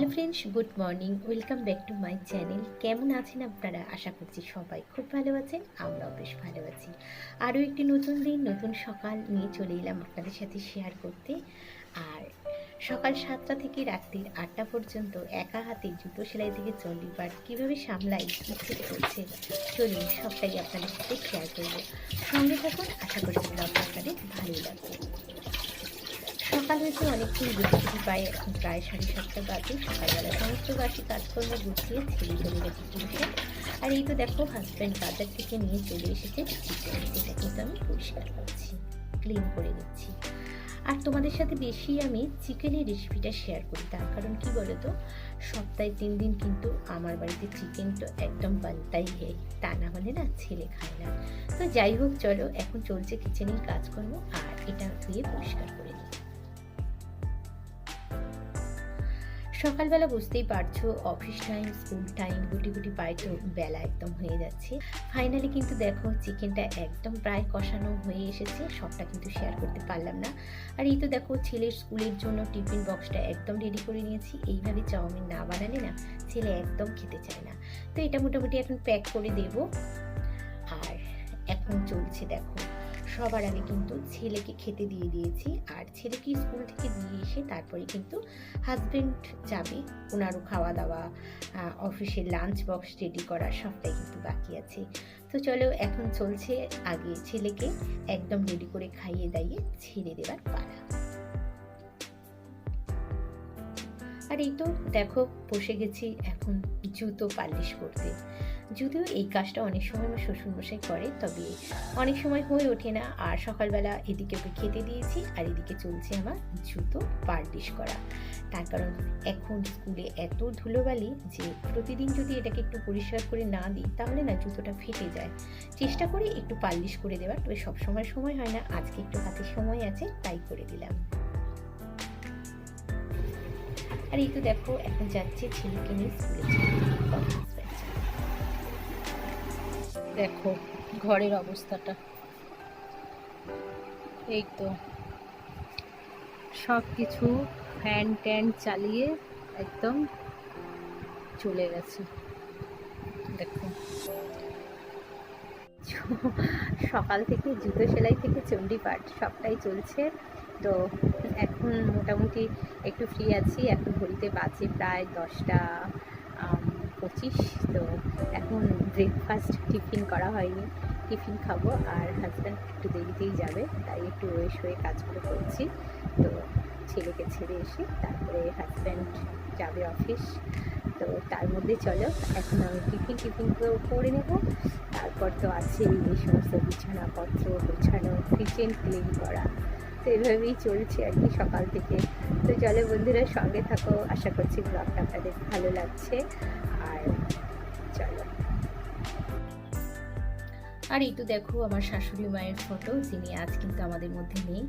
Hello friends, good morning. Welcome back to my channel. কেমন আছেন আপনারা? আশা করছি সবাই খুব ভালো আছেন, আমরাও বেশ ভালো আছি। আরও একটি নতুন দিন, নতুন সকাল নিয়ে চলে এলাম আপনাদের সাথে শেয়ার করতে। আর সকাল সাতটা থেকে রাত্রির আটটা পর্যন্ত একা হাতে জুতো সেলাই থেকে চণ্ডীপাঠ কীভাবে সামলাই, কী করছে চলুন সবটাই আপনাদের সাথে শেয়ার করব। সঙ্গে থাকুন, আশা করছি আপনাদের ভালোই লাগবে। সকাল হয়েছে অনেকক্ষণ গুছিয়ে পাই এখন প্রায় সাড়ে সাতটা বাজে। সকালবেলা সমস্ত বাসি কাজকর্ম গুছিয়ে ছেলে চলে গেছে পুরুষে আর এই তো দেখো হাজব্যান্ড বাজার থেকে নিয়ে চলে এসেছে এটা কিন্তু আমি পরিষ্কার করছি ক্লিন করে নিচ্ছি আর তোমাদের সাথে বেশি আমি চিকেনের রেসিপিটা শেয়ার করি। তার কারণ কি বলো তো সপ্তাহে তিন দিন কিন্তু আমার বাড়িতে চিকেন তো একদম বানতাই হয় তা না হলে না ছেলে খায় না। তো যাই হোক, চলো, এখন চলছে কিচেনের কাজকর্ম, আর এটা ধুয়ে পরিষ্কার করে নিই। সকালবেলা বুঝতেই পারছ অফিস টাইম স্কুল টাইম গুটি গুটি পাই তো বেলা একদম হয়ে যাচ্ছে। ফাইনালি কিন্তু দেখো চিকেনটা একদম প্রায় কষানো হয়ে এসেছে, সবটা কিন্তু শেয়ার করতে পারলাম না। আর এই তো দেখো, ছেলের স্কুলের জন্য টিফিন বক্সটা একদম রেডি করে নিয়েছি। এইভাবে চাউমিন না বানালে না, ছেলে একদম খেতে চায় না। তো এটা মোটামুটি এখন প্যাক করে দেব। আর এখন চলছে দেখো। সবার আগে কিন্তু ছেলেকে খেতে দিয়ে দিয়েছি আর ছেলেকে স্কুল থেকে দিয়ে এসে তারপরে কিন্তু হাজব্যান্ড যাবে। ওনারও খাওয়া দাওয়া অফিসের লাঞ্চ বক্স রেডি করা সবটাই কিন্তু বাকি আছে। তো চলো, এখন চলছে আগে ছেলেকে একদম রেডি করে খাইয়ে দাইয়ে ছেড়ে দেবার পালা। এই তো, দেখো, বসে গেছি এখন জুতো পালিশ করতে। যদিও এই কাজটা অনেক সময় আমার শ্বশুরমশাই করে, তবে অনেক সময় হয়ে ওঠে না। আর সকালবেলা এদিকে ওকে খেতে দিয়েছি, আর এদিকে চলছে আমার জুতো পালিশ করা। তার কারণ এখন স্কুলে এত ধুলোবালি যে প্রতিদিন যদি এটাকে একটু পরিষ্কার করে না দিই, তাহলে না জুতোটা ফেটে যায়। চেষ্টা করি একটু পালিশ করে দেওয়ার, তবে সবসময় সময় হয় না। আজকে একটু হাতে সময় আছে, তাই করে দিলাম। আর এই তো দেখো, এখন যাচ্ছে ছেলেকে নিয়ে স্কুলে দেখো, ঘরের অবস্থাটা। এই তো সব কিছু ফ্যান ট্যান চালিয়ে একদম চলে গেছে। দেখো। সকাল থেকে জুতো সেলাই থেকে চণ্ডীপাঠ সবটাই চলছে। তো এখন মোটামুটি একটু ফ্রি আছি, এখন ঘড়িতে বাজে প্রায় দশটা পঁচিশ, তো এখন ব্রেকফাস্ট টিফিন করা হয়নি। টিফিন খাব আর হাজব্যান্ড একটু দেরিতেই যাবে, তাই একটু ওয়েশ হয়ে কাজগুলো করছি। তো ছেলেকে ছেড়ে এসে তারপরে হাজব্যান্ড যাবে অফিস তো তার মধ্যে চলো, এখন আমি টিফিন টিফিনগুলো করে নেব। তারপর তো আছে এই সমস্ত বিছানাপত্র গোছানো কিচেন ক্লিন করা। তো এভাবেই চলছে আর কি সকাল থেকে। তো চলো বন্ধুরা সঙ্গে থাকো, আশা করছি ব্লগটা আপনাদের ভালো লাগছে। আর চলো। আর এই তো দেখো আমার শাশুড়ি মায়ের ফটো যিনি আজ কিন্তু আমাদের মধ্যে নেই।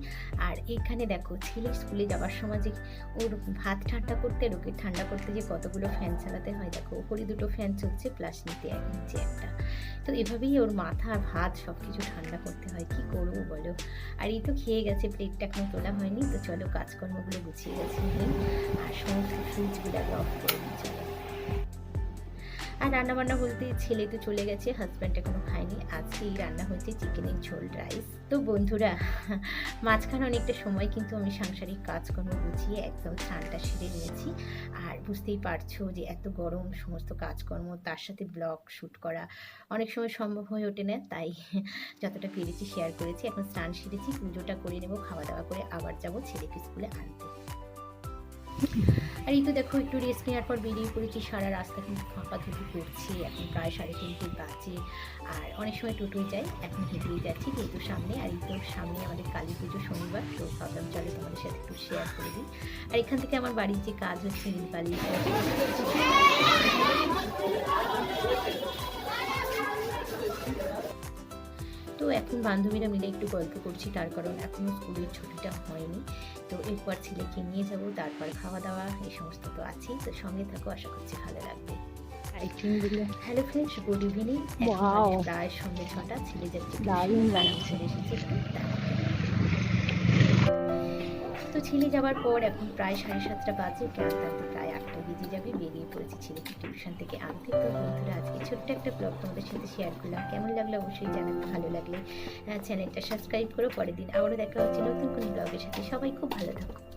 আর এখানে দেখো, ছেলে স্কুলে যাওয়ার সময় যে ওর ভাত ঠান্ডা করতে ওকে ঠান্ডা করতে যে কতগুলো ফ্যান চালাতে হয়, দেখো ওপরে দুটো ফ্যান চলছে প্লাস নিতে এক নিচে একটা তো এভাবেই ওর মাথা আর হাত সব কিছু ঠান্ডা করতে হয়। কি করব বলো? আর এই তো খেয়ে গেছে প্লেটটা এখনও তোলা হয়নি। তো চলো কাজকর্মগুলো গুছিয়ে গেছে। আর সমস্ত সুইচগুলো আগে অফ করে দিই, চলো। আর রান্নাবান্না বলতে ছেলে তো চলে গেছে হাজব্যান্ড এখনও খায়নি। আজকে এই রান্না হয়েছে চিকেনের ঝোল রাইস তো বন্ধুরা, মাঝখানে অনেকটা সময় কিন্তু আমি সাংসারিক কাজকর্ম গুছিয়ে একদম স্নানটা সেরে নিয়েছি। আর বুঝতেই পারছ যে এত গরম, সমস্ত কাজকর্ম, তার সাথে ব্লগ শ্যুট করা অনেক সময় সম্ভব হয়ে ওঠে না। তাই যতটা পেরেছি শেয়ার করেছি, এখন স্নান সেরেছি, পুজোটা করে নেব, খাওয়া দাওয়া করে আবার যাব ছেলেকে স্কুলে আনতে। আর এই তো দেখো, একটু রেস্ট নেওয়ার পর বেরিয়ে পড়েছি সারা রাস্তা কিন্তু ফাঁকা ধুপি করছে। এখন প্রায় সাড়ে তিনটে বাজে। আর অনেক সময় টোটোয় যাই, এখন হেঁটেই যাচ্ছি কিন্তু সামনে। আর এই তো সামনে আমাদের কালী পুজো শনিবার, তো ভাবলাম চলে তোমাদের সাথে একটু শেয়ার করে দিই। আর এখান থেকে আমার বাড়ির যে কাজ হচ্ছে নীলকালী বান্ধবীরা মিলে একটু গল্প করছি তার কারণ এখনও স্কুলের ছুটিটা হয়নি। তো এরপর ছেলেকে নিয়ে যাব তারপর খাওয়া দাওয়া এই সমস্ত তো আছেই। তো সঙ্গে থাকো আশা করছি ভালো লাগবে। Hello friends good evening. প্রায় সন্ধ্যে ছটা ছেলে যাচ্ছে ছেলে এসেছে। তো ছেলে যাওয়ার পর এখন প্রায় সাড়ে সাতটা বাজে ক্লাস প্রায় আটটা বেজে যাবে বেরিয়ে পড়েছি ছেলেকে টিউশন থেকে আনতে। তো বন্ধুরা ছোট্ট একটা ব্লগ তোমাদের সাথে শেয়ার করলাম। কেমন লাগল অবশ্যই জানাতে ভালো লাগলে চ্যানেলটা সাবস্ক্রাইব করো। পরের দিন আবারও দেখা হচ্ছে নতুন কোনো ব্লগের সাথে। সবাই খুব ভালো থাকো।